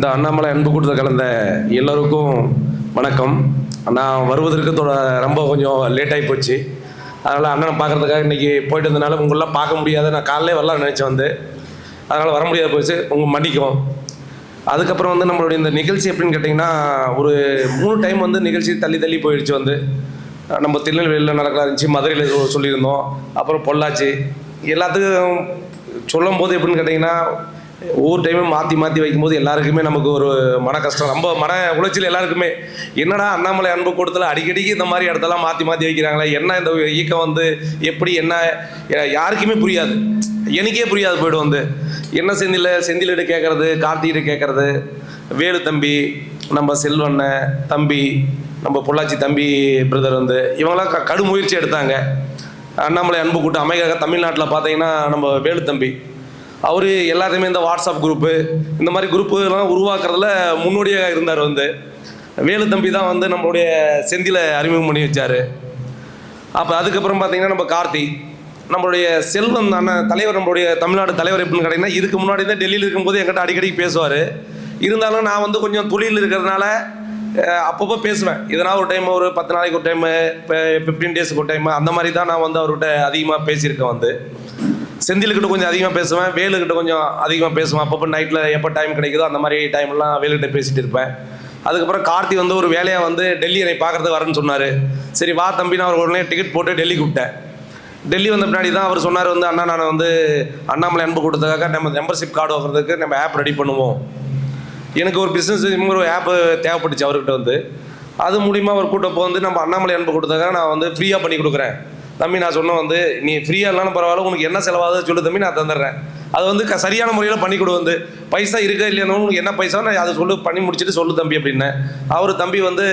இந்த அண்ணாமலை அன்பு கூட்டத்தில் கலந்த எல்லோருக்கும் வணக்கம். நான் வருவதற்கு ரொம்ப கொஞ்சம் லேட் ஆகி போச்சு. அதனால் அண்ணனை பார்க்கறதுக்காக இன்றைக்கி போயிட்டு இருந்தனால உங்களெலாம் பார்க்க முடியாத. நான் காலையிலே வரலாம் நினச்சேன் வந்து. அதனால் வர முடியாத போச்சு. உங்கள் மன்னிக்கும் அதுக்கப்புறம் வந்து நம்மளுடைய இந்த நிகழ்ச்சி எப்படின்னு கேட்டிங்கன்னா ஒரு மூணு டைம் வந்து நிகழ்ச்சி தள்ளி தள்ளி போயிடுச்சு வந்து. நம்ம திருநெல்வேலியில் நடக்கலாம் இருந்துச்சு மதுரையில் சொல்லியிருந்தோம். அப்புறம் பொள்ளாச்சி. எல்லாத்துக்கும் சொல்லும் போது எப்படின்னு கேட்டிங்கன்னா ஒவ்வொரு டைமும் மாற்றி மாற்றி வைக்கும்போது எல்லாருக்குமே நமக்கு ஒரு மன கஷ்டம். ரொம்ப மன உளைச்சல் எல்லாருக்குமே. என்னடா அண்ணாமலை அன்பு கூட்டத்தில் அடிக்கடிக்கு இந்த மாதிரி இடத்தெல்லாம் மாற்றி மாற்றி வைக்கிறாங்களே? என்ன இந்த இயக்கம் வந்து? எப்படி என்ன? யாருக்குமே புரியாது. எனக்கே புரியாது போய்டும் வந்து. என்ன செந்தில்? செந்திலிட்டு கேட்குறது கார்த்திகிட்ட கேட்குறது வேலு தம்பி நம்ம செல்வண்ணன் தம்பி நம்ம பொள்ளாச்சி தம்பி பிரதர் வந்து இவங்களாம் க கடும் முயற்சி எடுத்தாங்க. அண்ணாமலை அன்பு கூட்டம் அமைக்காக தமிழ்நாட்டில் பார்த்தீங்கன்னா நம்ம வேலு தம்பி அவர் எல்லாத்தையுமே இந்த வாட்ஸ்அப் குரூப்பு இந்த மாதிரி குரூப்புலாம் உருவாக்குறதுல முன்னோடியாக இருந்தார் வந்து. வேலு தம்பி தான் வந்து நம்மளுடைய செந்தியில் அறிமுகம் பண்ணி வச்சார். அப்போ அதுக்கப்புறம் பார்த்தீங்கன்னா நம்ம கார்த்தி நம்மளுடைய செல்வம் தானே தலைவர் நம்மளுடைய தமிழ்நாடு தலைவர் எப்படின்னு கேட்டிங்கன்னா இதுக்கு முன்னாடி தான் டெல்லியில் இருக்கும்போது என்கிட்ட அடிக்கடி பேசுவார். இருந்தாலும் நான் வந்து கொஞ்சம் தொழில் இருக்கிறதுனால அப்பப்போ பேசுவேன். இதனால் ஒரு டைம் ஒரு பத்து நாளைக்கு ஒரு டைமு இப்போ ஃபிஃப்டீன் டேஸ்க்கு ஒரு டைம் அந்த மாதிரி தான் நான் வந்து அவர்கிட்ட அதிகமாக பேசியிருக்கேன் வந்து. செந்திலுக்கிட்ட கொஞ்சம் அதிகமாக பேசுவேன் வேலுக்கிட்ட கொஞ்சம் அதிகமாக பேசுவேன். அப்பப்போ நைட்டில் எப்போ டைம் கிடைக்குதோ அந்த மாதிரி டைம்லாம் வேலுக்கிட்ட பேசிட்டு இருப்பேன். அதுக்கப்புறம் கார்த்தி வந்து ஒரு வேலையாக வந்து டெல்லி என்னை பார்க்கறதுக்கு வரேன்னு சொன்னார். சரி வா தம்பி நான் ஒரு உடனே டிக்கெட் போட்டு டெல்லி கூப்பிட்டேன் டெல்லி வந்த பின்னாடி தான் அவர் சொன்னார் வந்து அண்ணா நான் வந்து அண்ணாமலை அன்பு கொடுத்ததுக்காக நம்ம மெம்பர்ஷிப் கார்டு வாங்குறதுக்கு நம்ம ஆப் ரெடி பண்ணுவோம். எனக்கு ஒரு பிஸ்னஸ் ஒரு ஆப்பு தேவைப்பட்டுச்சு அவர்கிட்ட வந்து. அது மூலிமா அவர் கூட்டப்போ வந்து நம்ம அண்ணாமலை அன்பு கொடுத்ததுக்காக நான் வந்து ஃப்ரீயாக பண்ணி கொடுக்குறேன். தம்பி நான் சொன்ன வந்து நீ ஃப்ரீயாக இல்லைனாலும் பரவாயில்ல உனக்கு என்ன செலவாகுது சொல்லு தம்பி நான் தந்துடுறேன். அது வந்து க சரியான முறையில் பண்ணி கொடு வந்து. பைசா இருக்கா இல்லையானு உனக்கு என்ன பைசா நான் அதை சொல்லு பண்ணி முடிச்சுட்டு சொல்லு தம்பி அப்படின்னேன் அவர் தம்பி வந்து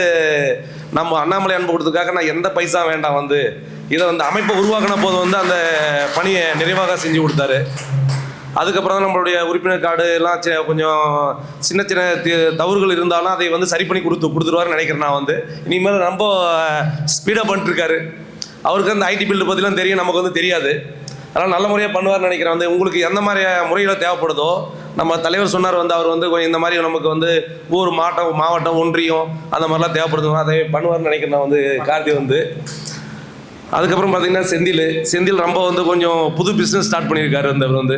நம்ம அண்ணாமலை அன்பு கொடுத்ததுக்காக நான் எந்த பைசா வேண்டாம் வந்து இதை வந்து அமைப்பை உருவாக்கின போது வந்து அந்த பணியை நிறைவாக செஞ்சு கொடுத்தாரு. அதுக்கப்புறம் தான் நம்மளுடைய உறுப்பினர் கார்டு எல்லாம் கொஞ்சம் சின்ன சின்ன தவறுகள் இருந்தாலும் அதை வந்து சரி பண்ணி கொடுத்து கொடுத்துருவாருன்னு நினைக்கிறேன் நான் வந்து. இனிமேல் ரொம்ப ஸ்பீடாக பண்ணிட்டுருக்காரு அவருக்கு அந்த ஐடி பில்டு பற்றிலாம் தெரியும் நமக்கு வந்து தெரியாது. அதனால் நல்ல முறையாக பண்ணுவார்னு நினைக்கிறேன். வந்து உங்களுக்கு எந்த மாதிரி முறையில் தேவைப்படுதோ நம்ம தலைவர் சொன்னார் வந்து அவர் வந்து கொஞ்சம் இந்த மாதிரி நமக்கு வந்து ஊர் மாவட்டம் மாவட்டம் ஒன்றியம் அந்த மாதிரிலாம் தேவைப்படுது அதை பண்ணுவார்னு நினைக்கிறேன் நான் வந்து கார்த்தி வந்து. அதுக்கப்புறம் பார்த்தீங்கன்னா செந்தில். செந்தில் ரொம்ப வந்து கொஞ்சம் புது பிஸ்னஸ் ஸ்டார்ட் பண்ணியிருக்காரு வந்து அவர் வந்து.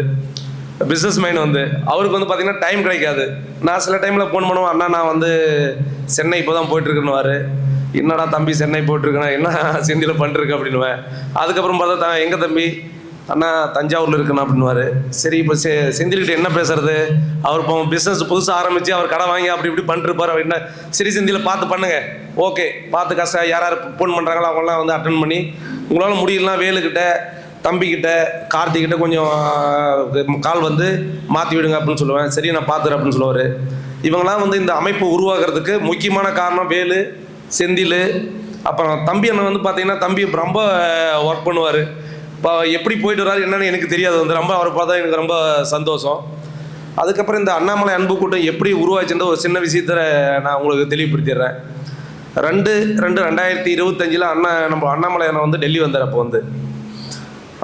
பிஸ்னஸ் மைண்ட் வந்து. அவருக்கு வந்து பார்த்திங்கன்னா டைம் கிடைக்காது. நான் சில டைமில் ஃபோன் பண்ணுவேன் அண்ணா நான் வந்து சென்னை இப்போ தான் போயிட்டுருக்கேன்னு என்னடா தம்பி சென்னை போயிட்டுருக்கேன் என்ன செந்தியில் பண்ணிருக்க அப்படின்னுவேன். அதுக்கப்புறம் பார்த்தா த- எங்கள் தம்பி? அண்ணா தஞ்சாவூரில் இருக்கணும் அப்படின்னுவாரு. சரி இப்போ செ செந்தில்கிட்ட என்ன பேசுறது? அவர் இப்போ பிஸ்னஸ் புதுசாக ஆரம்பித்து அவர் கடை வாங்கி அப்படி இப்படி பண்ணிருப்பார் அப்படின்னா சரி செந்தியில் பார்த்து பண்ணுங்க. ஓகே பார்த்து கஷ்டம் யார் யார் ஃபோன் பண்ணுறாங்களோ அவங்களாம் வந்து அட்டன் பண்ணி உங்களால் முடியலனா வேலுக்கிட்ட தம்பிக்கிட்ட கார்த்திக்கிட்ட கொஞ்சம் கால் வந்து மாற்றி விடுங்க அப்படின்னு சொல்லுவேன். சரி நான் பார்த்துறேன் அப்படின்னு சொல்லுவார். இவங்களாம் வந்து இந்த அமைப்பு உருவாக்குறதுக்கு முக்கியமான காரணம் வேலு செந்தில் அப்புறம் தம்பி அண்ணன் வந்து பார்த்தீங்கன்னா தம்பி ரொம்ப ஒர்க் பண்ணுவார். இப்போ எப்படி போயிட்டு வராரு என்னென்னு எனக்கு தெரியாது. வந்து ரொம்ப அவரை பார்த்தா எனக்கு ரொம்ப சந்தோஷம். அதுக்கப்புறம் இந்த அண்ணாமலை அன்பு கூட்டம் எப்படி உருவாச்சுன்ற ஒரு சின்ன விஷயத்த நான் உங்களுக்கு தெளிவுபடுத்திடுறேன். ரெண்டு ரெண்டு ரெண்டாயிரத்தி இருபத்தஞ்சில் அண்ணா நம்ம அண்ணாமலை அண்ணன் வந்து டெல்லி வந்தார் அப்போ வந்து.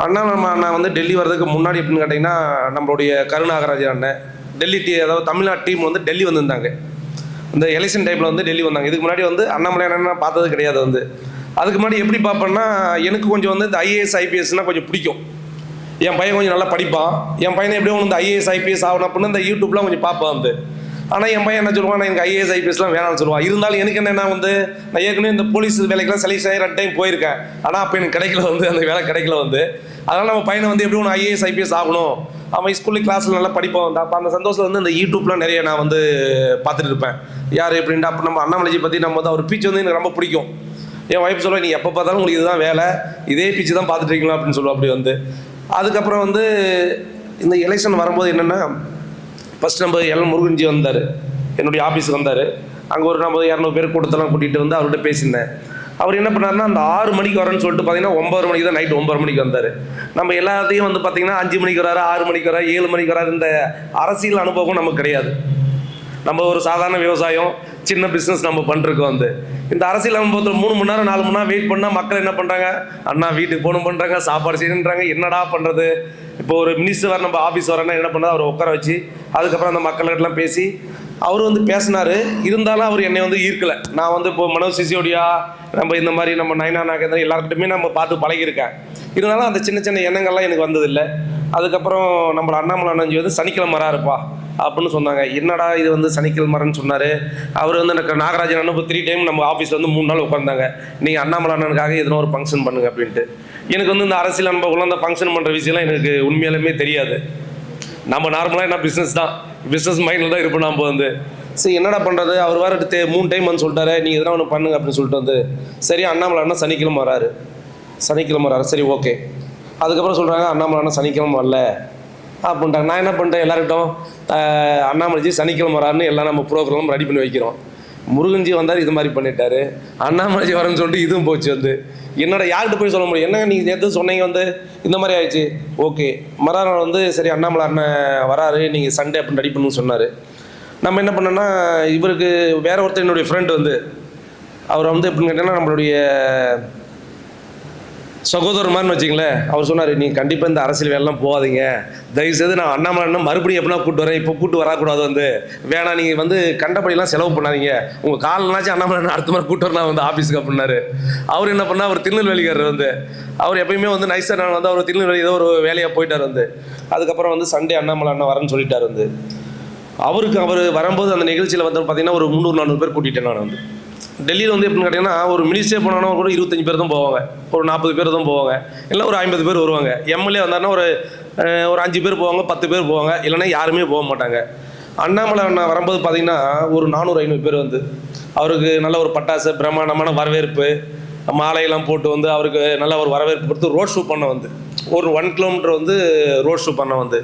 அண்ணாமலை அண்ணன் வந்து டெல்லி வர்றதுக்கு முன்னாடி எப்படின்னு கேட்டிங்கன்னா நம்மளுடைய கருணாகராஜன் அண்ணன் டெல்லி டீ அதாவது தமிழ்நாடு டீம் வந்து டெல்லி வந்திருந்தாங்க. இந்த எலெக்ஷன் டைமில் வந்து டெல்லி வந்தாங்க. இதுக்கு முன்னாடி வந்து அண்ணாமலை அண்ணன் பார்த்தது கிடையாது வந்து. அதுக்கு முன்னாடி எப்படி பார்ப்பேன்னா எனக்கு கொஞ்சம் வந்து இந்த ஐஏஎஸ் ஐபிஎஸ்னால் கொஞ்சம் பிடிக்கும். என் பையன் கொஞ்சம் நல்லா படிப்பான். என் பையனை எப்படியும் வந்து ஐஏஎஸ் ஐபிஎஸ் ஆகணும் அப்படின்னு இந்த யூடியூப்லாம் கொஞ்சம் பார்ப்பேன் வந்து. ஆனால் என் பையன் என்ன சொல்லுவான் நான் எனக்கு ஐஏஎஸ் ஐபிஎஸ்லாம் வேணாம்னு சொல்லுவான். இருந்தாலும் எனக்கு என்ன வந்து நான் ஏற்கனவே இந்த போலீஸ் வேலைக்கெல்லாம் செலக்ட் ஆகி ரெண்டு டைம் போயிருக்கேன். ஆனால் அப்போ எனக்கு கிடைக்கல வந்து அந்த வேலை கிடைக்கல வந்து. அதனால் நம்ம பையனை வந்து எப்படி ஒன்று ஐஏஎஸ் ஐபிஎஸ் ஆகணும்? அவன் ஸ்கூலில் கிளாஸில் நல்லா படிப்பான். அப்போ அந்த சந்தோஷத்தில் வந்து இந்த யூடியூப்லாம் நிறைய நான் வந்து பார்த்துட்டு இருப்பேன். யார் எப்படின்ட்டு அப்போ நம்ம அண்ணாமலைஜி பற்றி நம்ம வந்து அவர் பீச் வந்து எனக்கு ரொம்ப பிடிக்கும். என் ஒய்ஃப் சொல்லுவேன் நீ எப்போ பார்த்தாலும் உங்களுக்கு இதுதான் வேலை. இதே பீச்சு தான் பார்த்துட்டு இருக்கீங்களா? அப்படின்னு சொல்லுவோம் அப்படி வந்து. அதுக்கப்புறம் வந்து இந்த எலெக்ஷன் வரும்போது என்னென்னா ஃபஸ்ட் நம்ம எல். முருகன்ஜி வந்தார். என்னுடைய ஆஃபீஸுக்கு வந்தார். அங்கே ஒரு நம்ம இரநூறு பேர் கூட்டத்தெல்லாம் கூட்டிகிட்டு வந்து அவர்கிட்ட பேசியிருந்தேன். அவர் என்ன பண்ணாருன்னா அந்த ஆறு மணிக்கு வரேன்னு சொல்லிட்டு பார்த்தீங்கன்னா ஒன்பது மணிக்கு தான் நைட் ஒன்பது மணிக்கு வந்தார். நம்ம எல்லாத்தையும் வந்து பார்த்தீங்கன்னா அஞ்சு மணிக்கு வராரு ஆறு மணிக்கு வராரு ஏழு மணிக்கு வராரு. இந்த அரசியல் அனுபவம் நமக்கு கிடையாது. நம்ம ஒரு சாதாரண விவசாயம் சின்ன பிஸ்னஸ் நம்ம பண்ணிருக்கோம் வந்து. இந்த அரசியல் அனுபவத்தில் மூணு மணி நேரம் நாலு மணி நேரம் வெயிட் பண்ணால் மக்கள் என்ன பண்ணுறாங்க அண்ணா வீட்டுக்கு போகணும் பண்ணுறாங்க சாப்பாடு செய்யணுன்றாங்க. என்னடா பண்ணுறது இப்போ ஒரு மினிஸ்டர் வர நம்ம ஆஃபீஸ் வரேன்னா என்ன பண்ணுறது அவரை உட்கார வச்சு அதுக்கப்புறம் அந்த மக்கள்கிட்டலாம் பேசி அவர் வந்து பேசினார். இருந்தாலும் அவர் என்னை வந்து ஈர்க்கலை. நான் வந்து இப்போ மனோஜ் சிசியோடியா நம்ம இந்த மாதிரி நம்ம நயனா நாகேந்திரன் எல்லாருக்கிட்டுமே நம்ம பார்த்து பழகியிருக்கேன். இருந்தாலும் அந்த சின்ன சின்ன எண்ணங்கள்லாம் எனக்கு வந்ததில்லை. அதுக்கப்புறம் நம்மள அண்ணாமலை அண்ணஞ்சி வந்து சனிக்கிழமை இருப்பா அப்படின்னு சொன்னாங்க. என்னடா இது வந்து சனிக்கிழமைன்னு சொன்னார். அவர் வந்து எனக்கு நாகராஜன் அண்ணன் த்ரீ டைம் நம்ம ஆஃபீஸில் வந்து மூணு நாள் உட்காந்தாங்க நீங்கள் அண்ணாமலை அண்ணனுக்காக எதனா ஒரு ஃபங்க்ஷன் பண்ணுங்க அப்படின்ட்டு. எனக்கு வந்து இந்த அரசியல் நம்ம அந்த ஃபங்க்ஷன் பண்ணுற விஷயம்லாம் எனக்கு உண்மையாலுமே தெரியாது. நம்ம நார்மலாக என்ன பிஸ்னஸ் தான்? பிஸ்னஸ் மைண்டில் தான் இருப்போம் நம்ம வந்து. சரி என்னடா பண்ணுறது அவர் வேறு எடுத்து மூணு டைம் வந்து சொல்லிட்டாரு. நீங்கள் எதனா ஒன்று பண்ணுங்க அப்படின்னு சொல்லிட்டு வந்து சரி அண்ணாமலை அண்ணா சனிக்கிழமை வராரு. சனிக்கிழமை வராரு. சரி ஓகே அதுக்கப்புறம் சொல்கிறாங்க அண்ணாமலை அண்ணா சனிக்கிழமை வரல. அப்படின்ட்டாங்க. நான் என்ன பண்ணுறேன் எல்லாருக்கிட்டும் அண்ணாமலைஜி சனிக்கிழமை வராருன்னு எல்லாம் நம்ம ப்ரோக்ராம் ரெடி பண்ணி வைக்கிறோம். முருகன்ஜி வந்தார் இது மாதிரி பண்ணிட்டாரு. அண்ணாமலைஜி வரேன்னு சொல்லிட்டு இதுவும் போச்சு வந்து. என்னடா யார்கிட்ட போய் சொல்ல முடியும்? என்னங்க நீங்கள் நேற்று சொன்னீங்க வந்து இந்த மாதிரி ஆயிடுச்சு. ஓகே. மறுநாள் வந்து சரி அண்ணாமலை அண்ணன் வராரு நீங்கள் சண்டே அப்படின்னு ரெடி பண்ணுன்னு சொன்னார். நம்ம என்ன பண்ணோன்னா இவருக்கு வேற ஒருத்தர் என்னுடைய ஃப்ரெண்டு வந்து அவர் வந்து எப்படின்னு கேட்டீங்கன்னா நம்மளுடைய சகோதரமானு வச்சிங்களேன் அவர் சொன்னார் நீ கண்டிப்பாக இந்த அரசியல் வேலைலாம் போகாதீங்க. தயவுசெய்து நான் அண்ணாமலை அண்ணன் மறுபடியும் எப்படின்னா கூட்டு வரேன். இப்போ கூட்டு வரக்கூடாது வந்து. வேணாம் நீங்கள் வந்து கண்டபடியெல்லாம் செலவு பண்ணாதீங்க. உங்கள் காலனாச்சும் அண்ணாமலை அண்ணன் அடுத்த மாதிரி கூட்டு வரலாம் வந்து ஆஃபீஸுக்கு அப்படின்னாரு. அவர் என்ன பண்ணா அவர் திருநெல்வேலிக்காரர் வந்து. அவர் எப்பயுமே வந்து நைஸாக நான் வந்து அவர் திருநெல்வேலி ஏதோ ஒரு வேலையாக போயிட்டார் வந்து. அதுக்கப்புறம் வந்து சண்டே அண்ணாமலை அண்ணா வரேன்னு சொல்லிட்டார் வந்து. அவருக்கு அவர் வரும்போது அந்த நிகழ்ச்சியில் வந்து பார்த்தீங்கன்னா ஒரு முந்நூறு நானூறு பேர் கூட்டிகிட்டேன் நான் வந்து. டெல்லியில் வந்து எப்படின்னு கேட்டிங்கன்னா ஒரு மினிஸ்டர் போனாங்கன்னா கூட இருபத்தஞ்சி பேர் தான் போவாங்க. ஒரு நாற்பது பேர் தான் போவாங்க. இல்லை ஒரு ஐம்பது பேர் வருவாங்க. எம்எல்ஏ வந்தாருன்னா ஒரு ஒரு அஞ்சு பேர் போவாங்க பத்து பேர் போவாங்க. இல்லைன்னா யாருமே போக மாட்டாங்க. அண்ணாமலை அண்ணா வரும்போது பார்த்தீங்கன்னா ஒரு நானூறு ஐநூறு பேர் வந்து அவருக்கு நல்ல ஒரு பட்டாசு பிரம்மாண்டமான வரவேற்பு மாலையெல்லாம் போட்டு வந்து அவருக்கு நல்ல ஒரு வரவேற்பு கொடுத்து ரோட் ஷூ பண்ண வந்து. ஒரு ஒன் கிலோமீட்டர் வந்து ரோட் ஷூ பண்ண வந்து.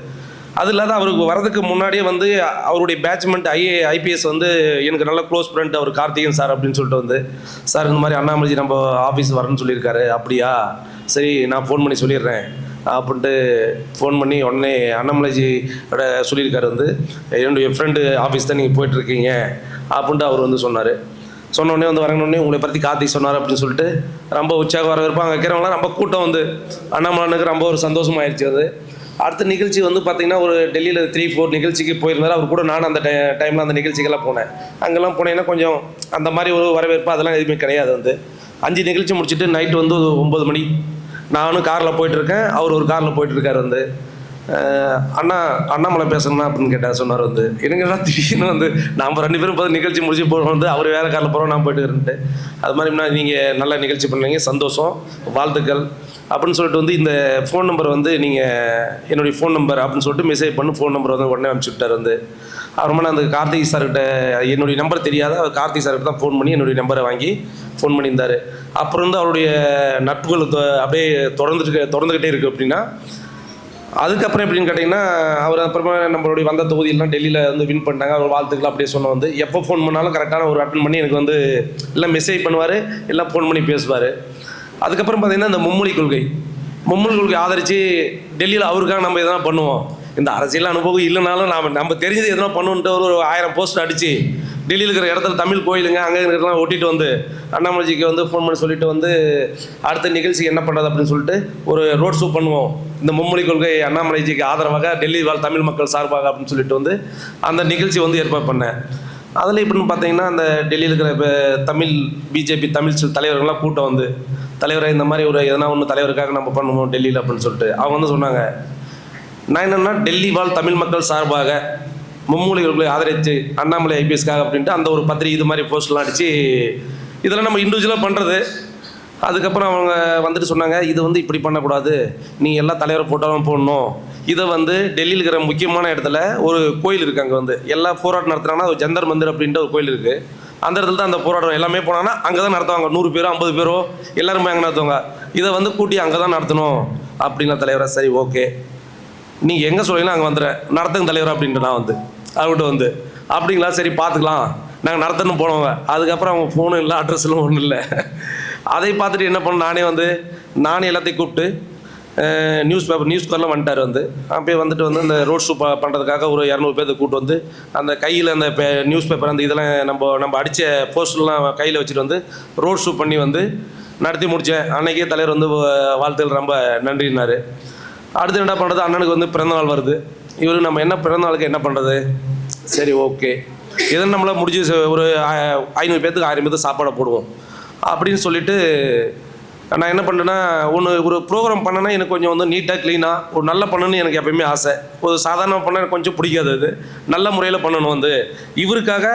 அது இல்லாத அவருக்கு வரதுக்கு முன்னாடியே வந்து அவருடைய பேட்ச்மெண்ட் ஐஏ ஐபிஎஸ் வந்து எனக்கு நல்ல க்ளோஸ் ஃப்ரெண்ட் அவர் கார்த்திகன் சார் அப்படின்னு சொல்லிட்டு வந்து சார் இந்த மாதிரி அண்ணாமலைஜி நம்ம ஆஃபீஸ் வரணும்னு சொல்லியிருக்காரு. அப்படியா? சரி நான் ஃபோன் பண்ணி சொல்லிடுறேன். அப்படின்ட்டு ஃபோன் பண்ணி உடனே அண்ணாமலைஜியோட சொல்லியிருக்காரு வந்து என்னுடைய ஃப்ரெண்டு ஆஃபீஸ் தான் நீங்கள் போயிட்டுருக்கீங்க. அப்படின்ட்டு அவர் வந்து சொன்னார். சொன்ன உடனே வந்து வரணுன்னே உங்களை பற்றி கார்த்திக் சொன்னார் அப்படின்னு சொல்லிட்டு ரொம்ப உற்சாக வரவேற்பு அங்கே இருக்கிறவங்களாம் ரொம்ப கூட்டம் வந்து அண்ணாமலனுக்கு ரொம்ப ஒரு சந்தோஷமாயிருச்சு அது. அடுத்த நிகழ்ச்சி வந்து பார்த்தீங்கன்னா ஒரு டெல்லியில் த்ரீ ஃபோர் நிகழ்ச்சிக்கு போயிருந்தாரு. அவர் கூட நானும் அந்த டை டைமில் அந்த நிகழ்ச்சிக்கெல்லாம் போனேன். அங்கெல்லாம் போனேன்னா கொஞ்சம் அந்த மாதிரி ஒரு வரவேற்பு அதெல்லாம் எதுவுமே கிடையாது வந்து. அஞ்சு நிகழ்ச்சி முடிச்சுட்டு நைட்டு வந்து ஒரு ஒம்பது மணி. நானும் காரில் போயிட்டுருக்கேன் அவர் ஒரு காரில் போயிட்டுருக்காரு வந்து. அண்ணா அண்ணாமலை பேசணும்னா அப்படின்னு கேட்டார் சொன்னார் வந்து. என்னங்கடா திடீர்னு வந்து நம்ம ரெண்டு பேரும் பார்த்து நிகழ்ச்சி முடிச்சு போகிறோம் வந்து அவர் வேறு காரில் போகிறோம் நான் போயிட்டுருன்ட்டு அது மாதிரி நீங்கள் நல்ல நிகழ்ச்சி பண்ணீங்க சந்தோஷம் வாழ்த்துக்கள். அப்படின்னு சொல்லிட்டு வந்து இந்த ஃபோன் நம்பர் வந்து நீங்கள் என்னுடைய ஃபோன் நம்பர் அப்படின்னு சொல்லிட்டு மெசேஜ் பண்ணி ஃபோன் நம்பர் வந்து உடனே அனுப்பிச்சு விட்டார் வந்து. அப்புறமா நான் அந்த கார்த்திக் சார்கிட்ட என்னுடைய நம்பர் தெரியாத அவர் கார்த்திக் சார்கிட்ட தான் ஃபோன் பண்ணி என்னுடைய நம்பரை வாங்கி ஃபோன் பண்ணியிருந்தார். அப்புறம் வந்து அவருடைய நட்புகள் தொ- அப்படியே தொடர்ந்துட்டு தொடர்ந்துக்கிட்டே இருக்குது அப்படின்னா அதுக்கப்புறம் எப்படின்னு கேட்டிங்கன்னா அவர் அப்புறமா நம்மளுடைய வந்த தொகுதியெல்லாம் டெல்லியில் வந்து வின் பண்ணிட்டாங்க. அவர் வாழ்த்துக்கள் அப்படியே சொன்ன வந்து எப்போ ஃபோன் பண்ணாலும் கரெக்டான ஒரு அட்டன் பண்ணி எனக்கு வந்து எல்லாம் மெசேஜ் பண்ணுவார் எல்லாம் ஃபோன் பண்ணி பேசுவார். அதுக்கப்புறம் பார்த்தீங்கன்னா இந்த மும்மொழி கொள்கை. மும்மொழி கொள்கை ஆதரித்து டெல்லியில் அவருக்காக நம்ம எதனா பண்ணுவோம். இந்த அரசியல் அனுபவம் இல்லைனாலும் நாம் நம்ம தெரிஞ்சது எதனா பண்ணுன்ட்டு ஒரு ஒரு ஆயிரம் போஸ்ட் அடித்து டெல்லியில் இருக்கிற இடத்துல தமிழ் கோயிலுங்க அங்கே இருக்கிறதெல்லாம் ஒட்டிட்டு வந்து அண்ணாமலைஜிக்கு வந்து ஃபோன் பண்ணி சொல்லிட்டு வந்து அடுத்த நிகழ்ச்சி என்ன பண்ணுறது அப்படின்னு சொல்லிட்டு ஒரு ரோட் ஷோ பண்ணுவோம். இந்த மும்மொழி கொள்கை அண்ணாமலைஜிக்கு ஆதரவாக டெல்லி வாழ் தமிழ் மக்கள் சார்பாக அப்படின்னு சொல்லிட்டு வந்து அந்த நிகழ்ச்சி வந்து ஏற்பாடு பண்ணேன். அதில் எப்படின்னு பார்த்தீங்கன்னா அந்த டெல்லியில் இருக்கிற இப்போ தமிழ் பிஜேபி தமிழ் தலைவர்கள்லாம் கூட்டம் வந்து தலைவரை இந்த மாதிரி ஒரு எதனா ஒன்று தலைவருக்காக நம்ம பண்ணுவோம் டெல்லியில் அப்படின்னு சொல்லிட்டு அவங்க வந்து சொன்னாங்க. நான் என்னென்னா டெல்லி வாழ் தமிழ் மக்கள் சார்பாக மும்மூலிகளுக்கு ஆதரித்து அண்ணாமலை ஐபிஎஸ்க்காக அப்படின்ட்டு அந்த ஒரு பத்திரிகை இது மாதிரி போஸ்ட்லாம் அடித்து இதெல்லாம் நம்ம இண்டிவிஜுவலாக பண்ணுறது அதுக்கப்புறம் அவங்க வந்துட்டு சொன்னாங்க இது வந்து இப்படி பண்ணக்கூடாது. நீ எல்லா தலைவரை போட்டாலும் போடணும். இதை வந்து டெல்லியில் இருக்கிற முக்கியமான இடத்துல ஒரு கோயில் இருக்குது அங்கே வந்து. எல்லா போராட்டம் நடத்துனாங்கன்னா ஒரு ஜந்தர் மந்திர் அப்படின்ட்டு ஒரு கோயில் இருக்குது அந்த இடத்துல தான் அந்த போராட்டம் எல்லாமே போனாங்கன்னா அங்கே தான் நடத்துவாங்க. நூறு பேரோ ஐம்பது பேரோ எல்லாருமே அங்கே நடத்துவாங்க. இதை வந்து கூட்டி அங்கே தான் நடத்தணும் அப்படின்னா தலைவரா சரி ஓகே. நீங்கள் எங்கே சொல்றீங்களோ அங்கே வந்துடுறேன். நடத்துங்க தலைவர் அப்படின்ட்டு நான் வந்து அவர்கிட்ட வந்து அப்படிங்களா? சரி பார்த்துக்கலாம் நாங்கள் நடத்தணும் போனவங்க. அதுக்கப்புறம் அவங்க ஃபோனும் இல்லை அட்ரஸ்லாம் ஒன்றும் இல்லை. அதை பார்த்துட்டு என்ன பண்ண நானே வந்து நானே எல்லாத்தையும் கூப்பிட்டு நியூஸ் பேப்பர் நியூஸ் பேப்பர்லாம் வந்துட்டார் வந்து. அப்படியே வந்துட்டு வந்து இந்த ரோட் ஷோ பண்ணுறதுக்காக ஒரு இரநூறு பேர்த்த கூப்பிட்டு வந்து அந்த கையில் அந்த நியூஸ் பேப்பர் அந்த இதெல்லாம் நம்ம நம்ம அடித்த போஸ்டர்லாம் கையில் வச்சுட்டு வந்து ரோட் ஷோ பண்ணி வந்து நடத்தி முடித்தேன் அன்னைக்கே தலைவர் வந்து வாழ்த்துக்கள் ரொம்ப நன்றினார் அடுத்து என்ன பண்ணுறது அண்ணனுக்கு வந்து பிறந்தநாள் வருது. இவர் நம்ம என்ன பிறந்தநாளுக்கு என்ன பண்ணுறது சரி ஓகே இதை நம்மளால் முடிஞ்சு ச- ஒரு ஐநூறு பேர்த்துக்கு ஆயிரம் பேர்த்துக்கு சாப்பாடை போடுவோம். அப்படின்னு சொல்லிட்டு நான் என்ன பண்ணேன்னா ஒன்று ஒரு ப்ரோக்ராம் பண்ணேன்னா எனக்கு கொஞ்சம் வந்து நீட்டாக க்ளீனாக ஒரு நல்ல பண்ணணும்னு எனக்கு எப்பயுமே ஆசை. ஒரு சாதாரண பண்ண எனக்கு கொஞ்சம் பிடிக்காது அது. நல்ல முறையில் பண்ணணும் வந்து. இவருக்காக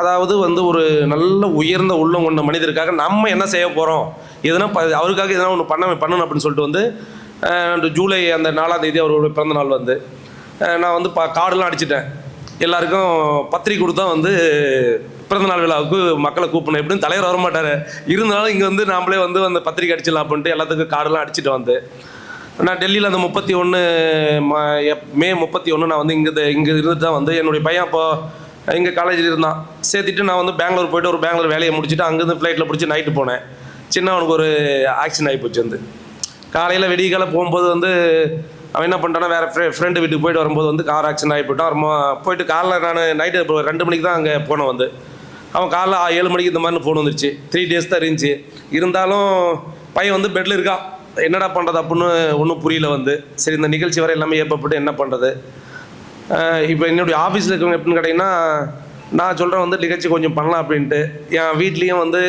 அதாவது வந்து ஒரு நல்ல உயர்ந்த உள்ளம் கொண்ட மனிதருக்காக நம்ம என்ன செய்ய போகிறோம் எதுனா ப அவருக்காக எதனா ஒன்று பண்ண பண்ணணும் அப்படின்னு சொல்லிட்டு வந்து ஜூலை அந்த நாலாம் தேதி அவரோட பிறந்த நாள் வந்து நான் வந்து பா கார்டெலாம் அடிச்சிட்டேன். எல்லாருக்கும் பத்திரிக்கை கொடுத்தா வந்து பிறந்தநாள் விழாவுக்கு மக்களை கூப்பிடணும். எப்படின்னு தலைவர் வர மாட்டார் இருந்தாலும் இங்கே வந்து நாமளே வந்து அந்த பத்திரிக்கை அடிச்சிடலாம் அப்படின்ட்டு எல்லாத்துக்கும் கார்டெல்லாம் அடிச்சிட்டு வந்து. நான் டெல்லியில் அந்த முப்பத்தி ஒன்று மே முப்பத்தி ஒன்று நான் வந்து இங்கே இங்கே இருந்துட்டு தான் வந்து என்னுடைய பையன் அப்போது இங்கே காலேஜில் இருந்தான். சேர்த்துட்டு நான் வந்து பெங்களூர் போயிட்டு ஒரு பெங்களூர் வேலையை முடிச்சுட்டு அங்கேருந்து ஃப்ளைட்டில் பிடிச்சி நைட்டு போனேன். சின்னவனுக்கு ஒரு ஆக்சிடென்ட் ஆகி போச்சு வந்து. காலையில் வெடிக்கால போகும்போது வந்து அவன் என்ன பண்ணிட்டானா வேறு ஃப்ரெ ஃப்ரெண்டு வீட்டுக்கு போயிட்டு வரும்போது வந்து கார் ஆக்சிடென்ட் ஆகி போயிட்டான். ரொம்ப போயிட்டு காலைல நான் நைட்டு ரெண்டு மணிக்கு தான் அங்கே போனேன் வந்து. அவன் காலைல ஆ- ஏழு மணிக்கு இந்த மாதிரி ஃபோன் வந்துருச்சு. த்ரீ டேஸ் தான் இருந்துச்சு. இருந்தாலும் பையன் வந்து பெட்டில் இருக்கான். என்னடா பண்ணுறது அப்படின்னு ஒன்றும் புரியல வந்து. சரி இந்த நிகழ்ச்சி வரை எல்லாமே ஏற்பப்பட்டு என்ன பண்ணுறது இப்போ என்னுடைய ஆஃபீஸில் இருக்கவங்க எப்படின்னு கேட்டிங்கன்னா நான் சொல்கிறேன் வந்து நிகழ்ச்சி கொஞ்சம் பண்ணலாம் அப்படின்ட்டு. என் வீட்லேயும் வந்து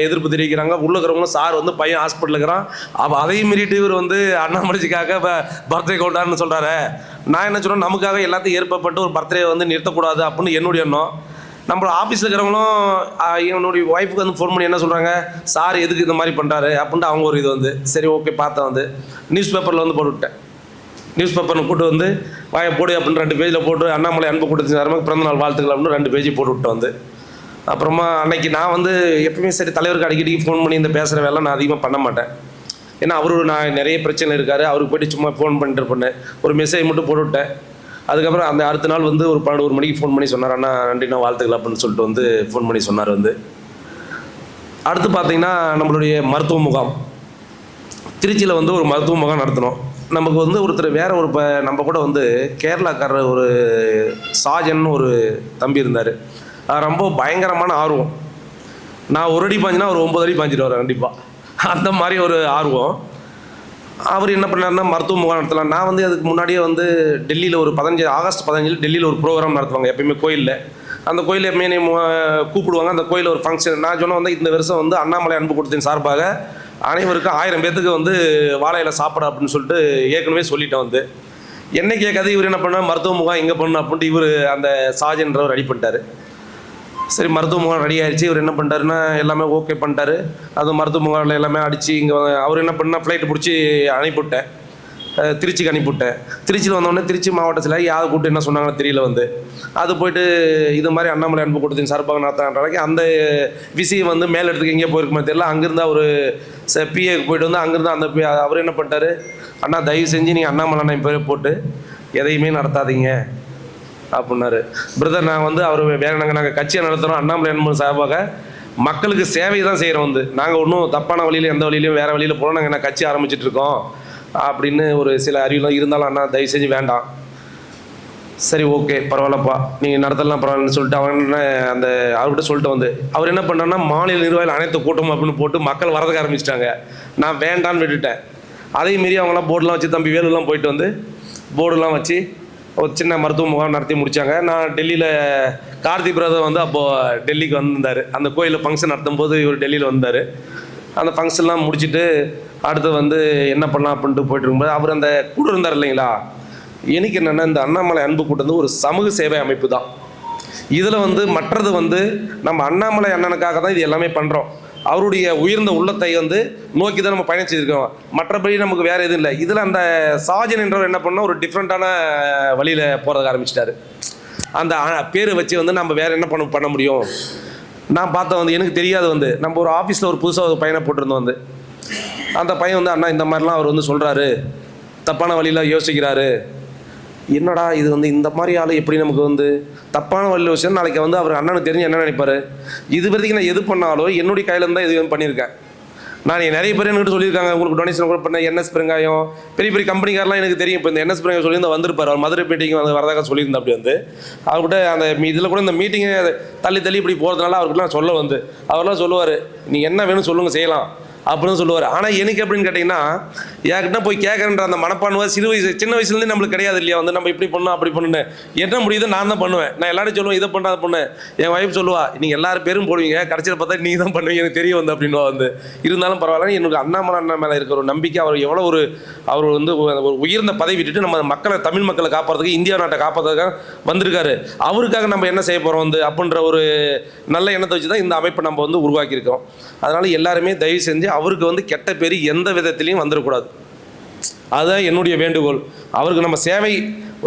எதிர்ப்பு தெரிவிக்கிறாங்க. உள்ளே இருக்கிறவங்க சார் வந்து பையன் ஹாஸ்பிட்டலில் இருக்கிறான். அப்போ அதையும் மீறிட்டு இவர் வந்து அண்ணாமலைஜிக்காக பர்த்டே கொண்டாடுன்னு சொல்கிறாரு நான் என்ன சொல்கிறேன் நமக்காக எல்லாத்தையும் ஏற்பப்பட்டு ஒரு பர்த்டே வந்து நிறுத்தக்கூடாது அப்படின்னு என்னுடைய எண்ணம். நம்மளோட ஆஃபீஸில் இருக்கிறவங்களும் என்னுடைய ஒய்ஃபுக்கு வந்து ஃபோன் பண்ணி என்ன சொல்கிறாங்க சார் எதுக்கு இந்த மாதிரி பண்ணுறாரு அப்படின்ட்டு அவங்க ஒரு இது வந்து சரி ஓகே பார்த்தேன் வந்து. நியூஸ் பேப்பரில் வந்து போட்டுவிட்டேன் நியூஸ் பேப்பரில் போட்டு வந்து வாயை போடு அப்படின்னு ரெண்டு பேஜில் போட்டு அண்ணாமலை அன்பு கொடுத்து நேரமாக பிறந்த நாள் வாழ்த்துக்கள் அப்படின்னு ரெண்டு பேஜ் போட்டு விட்டு வந்து. அப்புறமா அன்னைக்கு நான் வந்து எப்பவுமே சரி தலைவருக்கு அடிக்கடி ஃபோன் பண்ணி இந்த பேசுகிற வேலை நான் அதிகமாக பண்ண மாட்டேன். ஏன்னா அவரு நான் நிறைய பிரச்சனை இருக்காரு. அவருக்கு போயிட்டு சும்மா ஃபோன் பண்ணிட்டு இருப்பேன் ஒரு மெசேஜ் மட்டும் போட்டு விட்டேன். அதுக்கப்புறம் அந்த அடுத்த நாள் வந்து ஒரு பன்னெண்டு ஒரு மணிக்கு ஃபோன் பண்ணி சொன்னார் அண்ணா நன்றிண்ணா வாழ்த்துக்கள் அப்படின்னு சொல்லிட்டு வந்து ஃபோன் பண்ணி சொன்னார் வந்து. அடுத்து பார்த்தீங்கன்னா நம்மளுடைய மருத்துவ முகாம். திருச்சியில் வந்து ஒரு மருத்துவ முகாம் நடத்தினோம் நமக்கு வந்து ஒருத்தர் வேற ஒரு இப்போ நம்ம கூட வந்து கேரளாக்காரர் ஒரு சாஜன் ஒரு தம்பி இருந்தார். ரொம்ப பயங்கரமான ஆர்வம். நான் ஒரு அடி பாஞ்சினா ஒரு ஒம்பது அடி பாஞ்சிட்டு வரேன் கண்டிப்பாக அந்த மாதிரி ஒரு ஆர்வம். அவர் என்ன பண்ணாருன்னா மருத்துவ முகாம் நடத்தலாம். நான் வந்து அதுக்கு முன்னாடியே வந்து டெல்லியில் ஒரு பதினஞ்சு ஆகஸ்ட் பதினஞ்சில் டெல்லியில் ஒரு ப்ரோக்ராம் நடத்துவாங்க எப்பயுமே கோயிலில். அந்த கோயிலில் எப்பயுமே என்னை மு- கூப்பிடுவாங்க. அந்த கோயிலில் ஒரு ஃபங்க்ஷன் நான் சொன்ன வந்து இந்த வருஷம் வந்து அண்ணாமலை அன்பு கொடுத்தின் சார்பாக அனைவருக்கும் ஆயிரம் பேத்துக்கு வந்து வாழையில் சாப்பிட அப்படின்னு சொல்லிட்டு ஏற்கனவே சொல்லிட்டேன் வந்து. என்ன கேட்காது இவர் என்ன பண்ணால் மருத்துவ முகாம் எங்கே பண்ணணும் அப்படின்ட்டு இவர் அந்த சாஜன்றவர் ரெடி பண்ணிட்டார். சரி மருத்துவ முகாம் ரெடி ஆயிடுச்சு. இவர் என்ன பண்ணிட்டாருன்னா எல்லாமே ஓகே பண்ணிட்டாரு. அது மருத்துவ முகாமில் எல்லாமே அடித்து இங்கே அவர் என்ன பண்ணால் ஃப்ளைட்டு பிடிச்சி அனுப்பிவிட்டேன். திருச்சிக்கு அனுப்பிவிட்டேன். திருச்சியில் வந்தோடனே திருச்சி மாவட்டத்தில் யார் கூப்பிட்டு என்ன சொன்னாங்கன்னு தெரியல வந்து. அது போயிட்டு இது மாதிரி அண்ணாமலை அன்பு கொடுத்தீங்க சார்பாக நடத்தாங்க அந்த விஷயம் வந்து மேலிடத்துக்கு எங்கேயோ போயிருக்குமே தெரியல. அங்கேருந்து அவர் ச பிஏக்கு போயிட்டு வந்து அங்கேருந்து அந்த அவர் என்ன பண்ணிட்டாரு? அண்ணா தயவு செஞ்சு நீங்கள் அண்ணாமலை அண்ணன் பேர் போட்டு எதையுமே நடத்தாதீங்க. அப்படின்னாரு பிரதர் நான் வந்து அவர் வேற நாங்கள் நாங்கள் கட்சியை நடத்துகிறோம் அண்ணாமலை அன்பு சார்பாக மக்களுக்கு சேவை தான் செய்கிறோம் வந்து. நாங்கள் ஒன்றும் தப்பான வழியில் எந்த வழியிலையும் வேறு வழியில் போகிறோம் நாங்கள் என்ன கட்சி ஆரம்பிச்சிட்டு இருக்கோம் அப்படின்னு ஒரு சில அறிவுலாம் இருந்தாலும் அண்ணா தயவு செஞ்சு வேண்டாம். சரி ஓகே பரவாயில்லப்பா. நீங்கள் நடத்தலாம் பரவாயில்லன்னு சொல்லிட்டு அவன் என்ன அந்த அவர்கிட்ட சொல்லிட்டு வந்து. அவர் என்ன பண்ணான்னா மாநில நிர்வாகிகள் அனைத்து கூட்டம் அப்படின்னு போட்டு மக்கள் வரதுக்கு ஆரம்பிச்சிட்டாங்க. நான் வேண்டான்னு விட்டுட்டேன். அதே மீறி அவங்களாம் போர்டெலாம் வச்சு தம்பி வேலுலாம் போயிட்டு வந்து போர்டுலாம் வச்சு ஒரு சின்ன மருத்துவ முகாம் நடத்தி முடித்தாங்க நான் டெல்லியில் கார்த்தி பிரதர் வந்து அப்போது டெல்லிக்கு வந்திருந்தார். அந்த கோயிலில் ஃபங்க்ஷன் நடத்தும் போது இவர் டெல்லியில் வந்தார். அந்த ஃபங்க்ஷன்லாம் முடிச்சுட்டு அடுத்து வந்து என்ன பண்ணலாம் அப்படின்ட்டு போயிட்டு இருக்கும்போது அவர் அந்த கூட இருந்தார் இல்லைங்களா? எனக்கு என்னென்னா இந்த அண்ணாமலை அன்பு கூட்டம் வந்து ஒரு சமூக சேவை அமைப்பு தான். இதில் வந்து மற்றது வந்து நம்ம அண்ணாமலை அண்ணனுக்காக தான் இது எல்லாமே பண்ணுறோம் அவருடைய உயர்ந்த உள்ளத்தை வந்து நோக்கி தான் நம்ம பயணம் செய்திருக்கோம். மற்றபடி நமக்கு வேறு எதுவும் இல்லை. இதில் அந்த சாஜன் என்றவர் என்ன பண்ணால் ஒரு டிஃப்ரெண்ட்டான வழியில் போகிறதுக்கு ஆரம்பிச்சிட்டாரு. அந்த பேரை வச்சு வந்து நம்ம வேறு என்ன பண்ண பண்ண முடியும்? நான் பார்த்தேன் வந்து எனக்கு தெரியாது வந்து. நம்ம ஒரு ஆஃபீஸில் ஒரு புதுசாக ஒரு பையனை போட்டிருந்தோம் வந்து. அந்த பையன் வந்து அண்ணா இந்த மாதிரிலாம் அவர் வந்து சொல்கிறாரு தப்பான வழியில் யோசிக்கிறாரு. என்னடா இது வந்து இந்த மாதிரி ஆள் எப்படி நமக்கு வந்து தப்பான வழியில் விஷயம் நாளைக்கு வந்து அவர் அண்ணனுக்கு தெரிஞ்சு என்ன நினைப்பாரு? இது வரைக்கும் நான் எது பண்ணாலும் என்னுடைய கையிலேருந்து தான் இது பண்ணியிருக்கேன். நான் நிறைய பேர் என்கிட்ட சொல்லியிருக்காங்க உங்களுக்கு டொனேஷன் கூட பண்ண என்எஸ் பெருங்காயம் பெரிய பெரிய கம்பெனிக்காரெலாம் எனக்கு தெரியும். இப்போ இந்த என்எஸ் பெருங்காயம் சொல்லியிருந்தா வந்திருப்பார். அவர் மதுரை மீட்டிங் வந்து வரதாக சொல்லியிருந்தா அப்படி வந்து. அவர்கிட்ட அந்த இதில் கூட இந்த மீட்டிங்கை தள்ளி தள்ளி இப்படி போகிறதுனால அவர்கிட்ட நான் சொல்ல வந்து. அவர்லாம் சொல்லுவார் நீ என்ன வேணும் சொல்லுங்கள் செய்யலாம். அப்படின்னு சொல்லுவார். ஆனால் எனக்கு எப்படின்னு கேட்டிங்கன்னா யார்கிட்ட போய் கேட்குறன்ற அந்த மனப்பான்மை சிறு வயசு சின்ன வயசுலேருந்தே நம்மளுக்கு கிடையாது இல்லையா? வந்து நம்ம இப்படி பண்ணணும் அப்படி பண்ணணும் என்ன முடியுதோ நான் தான் பண்ணுவேன். நான் எல்லாரும் சொல்லுவேன் இதை பண்ண அதை பண்ணேன் என் ஒய்ஃப் சொல்லுவா நீங்கள் எல்லாரும் பேரும் போடுவீங்க. கடைசியில் பார்த்தா நீ தான் பண்ணுவீங்க. எனக்கு தெரிய வந்து அப்படின்னு வந்து இருந்தாலும் பரவாயில்ல எனக்கு அண்ணாமலை அண்ணா மேலே இருக்கிற ஒரு நம்பிக்கை அவர் எவ்வளோ ஒரு அவர் வந்து ஒரு உயர்ந்த பதவி விட்டுட்டு நம்ம மக்களை தமிழ் மக்களை காப்பாற்றுறதுக்கு இந்தியா நாட்டை காப்பாற்றுறதுக்காக வந்திருக்காரு. அவருக்காக நம்ம என்ன செய்ய போகிறோம் வந்து? அப்படின்ற ஒரு நல்ல எண்ணத்தை வச்சு தான் இந்த அமைப்பை நம்ம வந்து உருவாக்கியிருக்கோம் அதனால் எல்லாருமே தயவு செஞ்சு அவருக்கு வந்து கெட்ட பேர் எந்த விதத்திலையும் வந்துடக்கூடாது அதுதான் என்னுடைய வேண்டுகோள். அவருக்கு நம்ம சேவை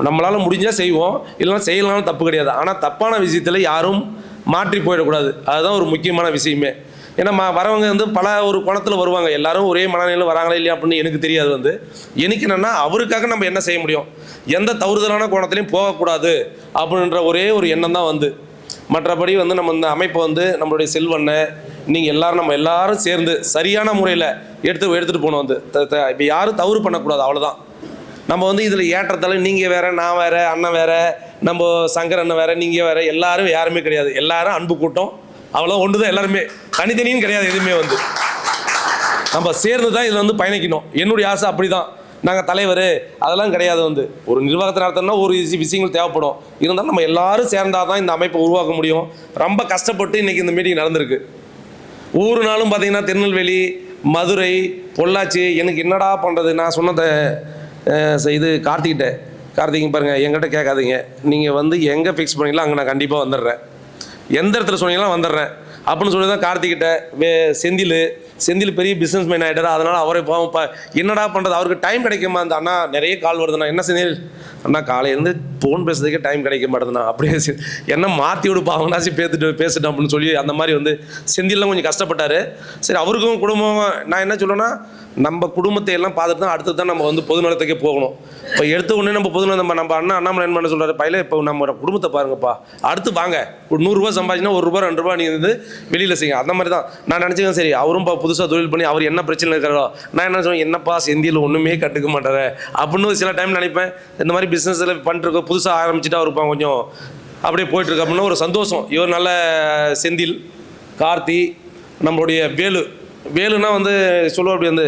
நம்மளால் முடிஞ்சால் செய்வோம். இல்லைன்னா செய்யலாம்னு தப்பு கிடையாது. ஆனால் தப்பான விஷயத்தில் யாரும் மாற்றி போயிடக்கூடாது. அதுதான் ஒரு முக்கியமான விஷயமே. ஏன்னா மா வரவங்க வந்து பல ஒரு குணத்தில் வருவாங்க. எல்லாரும் ஒரே மனநிலையில் வராங்களா இல்லையா அப்படின்னு எனக்கு தெரியாது வந்து. எனக்கு என்னென்னா அவருக்காக நம்ம என்ன செய்ய முடியும்? எந்த தவறுதலான கோணத்துலையும் போகக்கூடாது அப்படின்ற ஒரே ஒரு எண்ணம் தான் வந்து. மற்றபடி வந்து நம்ம இந்த அமைப்பை வந்து நம்மளுடைய செல்வண்ணை நீங்கள் எல்லாரும் நம்ம எல்லாரும் சேர்ந்து சரியான முறையில் எடுத்து எடுத்துகிட்டு போகணும் வந்து. இப்போ யாரும் தவறு பண்ணக்கூடாது அவ்வளோதான் நம்ம வந்து இதில் ஏற்றத்தால் நீங்கள் வேற நான் வேற அண்ணன் வேற நம்ம சங்கர் அண்ணன் வேற நீங்கள் வேற எல்லாரும் யாருமே கிடையாது. எல்லாரும் அன்பு கூட்டம் அவ்வளோ ஒன்று தான் எல்லாருமே. தனித்தனியும் கிடையாது எதுவுமே வந்து. நம்ம சேர்ந்து தான் இதில் வந்து பயணிக்கணும். என்னுடைய ஆசை அப்படி தான் நாங்கள் தலைவர் அதெல்லாம் கிடையாது வந்து. ஒரு நிர்வாகத்தை நடத்தணும்னா ஒரு விஷயங்கள் தேவைப்படும். இருந்தாலும் நம்ம எல்லாரும் சேர்ந்தால் தான் இந்த அமைப்பை உருவாக்க முடியும். ரொம்ப கஷ்டப்பட்டு இன்றைக்கி இந்த மீட்டிங் நடந்திருக்கு. ஒவ்வொரு நாளும் பார்த்தீங்கன்னா திருநெல்வேலி மதுரை பொள்ளாச்சி எனக்கு என்னடா பண்ணுறது நான் சொன்னதை இது கார்த்திகிட்ட. கார்த்திகை பாருங்கள் எங்கிட்ட கேட்காதீங்க. நீங்கள் வந்து எங்கே ஃபிக்ஸ் பண்ணீங்களோ அங்கே நான் கண்டிப்பாக வந்துடுறேன். எந்த இடத்துல சொன்னீங்களோ வந்துடுறேன். அப்படின்னு சொல்லி தான் கார்த்திகிட்ட வே செந்தில் செந்தில் பெரிய பிஸ்னஸ் மேன் ஆகிட்டார் அதனால் அவரை பாவம் ப என்னடா பண்ணுறது அவருக்கு டைம் கிடைக்குமா? அந்த அண்ணா நிறைய கால் வருதுண்ணா என்ன செந்தில்? அண்ணா காலையிலேருந்து ஃபோன் பேசுறதுக்கே டைம் கிடைக்க மாட்டேதுண்ணா. அப்படியே என்ன மாற்றி விடு பாவனாச்சு பேத்துட்டு பேசிட்டோம் அப்படின்னு சொல்லி அந்த மாதிரி வந்து செந்தில்லாம் கொஞ்சம் கஷ்டப்பட்டார். சரி அவருக்கும் குடும்பம் நான் என்ன சொல்லுவேன்னா நம்ம குடும்பத்தை எல்லாம் பார்த்துட்டு தான் அடுத்து தான் நம்ம வந்து பொதுநலத்துக்கே போகணும். இப்போ எடுத்த உடனே நம்ம பொதுநலம் நம்ம நம்ம அண்ணா அண்ணாமலை என்ன பண்ண சொல்கிறாரு பையில இப்போ நம்ம குடும்பத்தை பாருங்கப்பா. அடுத்து வாங்க. ஒரு நூறுரூவா சம்பாதிச்சினா ஒரு ரூபா ரெண்டு ரூபா நீங்கள் வந்து வெளியில் செய்யுங்க. அந்த மாதிரி தான். நான் நினச்சிக்கேன் சரி அவரும் இப்போ புதுசாக தொழில் பண்ணி அவர் என்ன பிரச்சனை இருக்கிறாரோ நான் என்ன சொல்லுவேன் என்னப்பா செந்தியில் ஒன்றுமே கட்டுக்க மாட்டார. அப்படின்னு சில டைம் நினைப்பேன். இந்த மாதிரி பிஸ்னஸில் பண்ணிட்டு புதுசாக ஆரம்பிச்சுட்டா இருப்பான் கொஞ்சம் அப்படியே போயிட்டுருக்கு. அப்படின்னா ஒரு சந்தோஷம். இவர் நல்ல செந்தில் கார்த்தி நம்மளுடைய வேலு வேலுனா வந்து சொல்லுவோம் அப்படி வந்து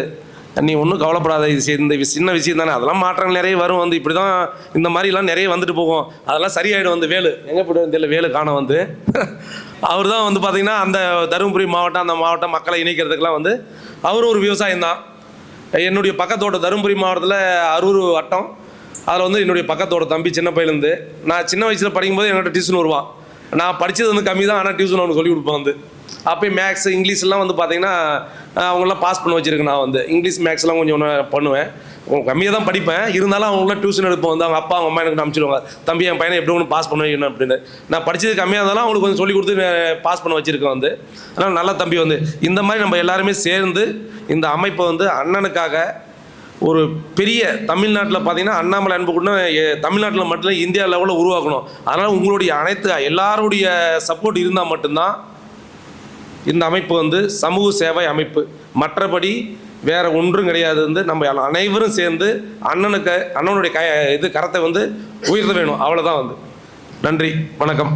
நீ ஒன்றும் கவலைப்படாத இது இந்த சின்ன விஷயம் தானே அதெல்லாம் மாற்றங்கள் நிறைய வரும் வந்து இப்படி தான் இந்த மாதிரிலாம் நிறைய வந்துட்டு போகும். அதெல்லாம் சரியாயிடும் வந்து வேலு. எங்கே போய்ட்டு தெரியல வேலு காண வந்து. அவர் தான் வந்து பார்த்திங்கன்னா அந்த தருமபுரி மாவட்டம் அந்த மாவட்டம் மக்களை இணைக்கிறதுக்கெலாம் வந்து அவரும் ஒரு விவசாயம் தான். என்னுடைய பக்கத்தோட்ட தருமபுரி மாவட்டத்தில் அரூர் வட்டம். அதில் வந்து என்னுடைய பக்கத்தோட தம்பி சின்ன பையலேருந்து நான் சின்ன வயசில் படிக்கும்போது என்னோட டியூஷன் வருவான். நான் படித்தது வந்து கம்மி தான் ஆனால் டியூஷன் அவனுக்கு சொல்லி கொடுப்பான் வந்து. அப்போயும் மேக்ஸ் இங்கிலீஷ்லாம் வந்து பார்த்தீங்கன்னா அவங்களாம் பாஸ் பண்ண வச்சுருக்கேன் நான் வந்து. இங்கிலீஷ் மேக்ஸ்லாம் கொஞ்சம் ஒன்று பண்ணுவேன். கம்மியாக தான் படிப்பேன். இருந்தாலும் அவங்களாம் டியூஷன் எடுப்போம். வந்து அவங்க அப்பா அவங்க அம்மா எனக்கு அனுப்பிச்சிடுவாங்க. தம்பி என் பையனை எப்படி ஒன்று பாஸ் பண்ண வைக்கணும்? அப்படின்னு. நான் படித்தது கம்மியாக இருந்தாலும் அவங்களுக்கு கொஞ்சம் சொல்லி கொடுத்து பாஸ் பண்ண வச்சுருக்கேன் வந்து. அதனால் நல்லா தம்பி வந்து. இந்த மாதிரி நம்ம எல்லாருமே சேர்ந்து இந்த அமைப்பை வந்து அண்ணனுக்காக ஒரு பெரிய தமிழ்நாட்டில் பார்த்தீங்கன்னா அண்ணாமலை அன்பு கூட தமிழ்நாட்டில் மட்டும் இல்லை, இந்தியா லெவலில் உருவாக்கணும். அதனால் உங்களுடைய அனைத்து எல்லாருடைய சப்போர்ட் இருந்தால் மட்டும்தான் இந்த அமைப்பு வந்து சமூக சேவை அமைப்பு. மற்றபடி வேறு ஒன்றும் கிடையாது வந்து நம்ம அனைவரும் சேர்ந்து அண்ணனுக்கு அண்ணனுடைய க இது கரத்தை வந்து உயர்த்த வேணும். அவ்வளோதான் வந்து. நன்றி வணக்கம்.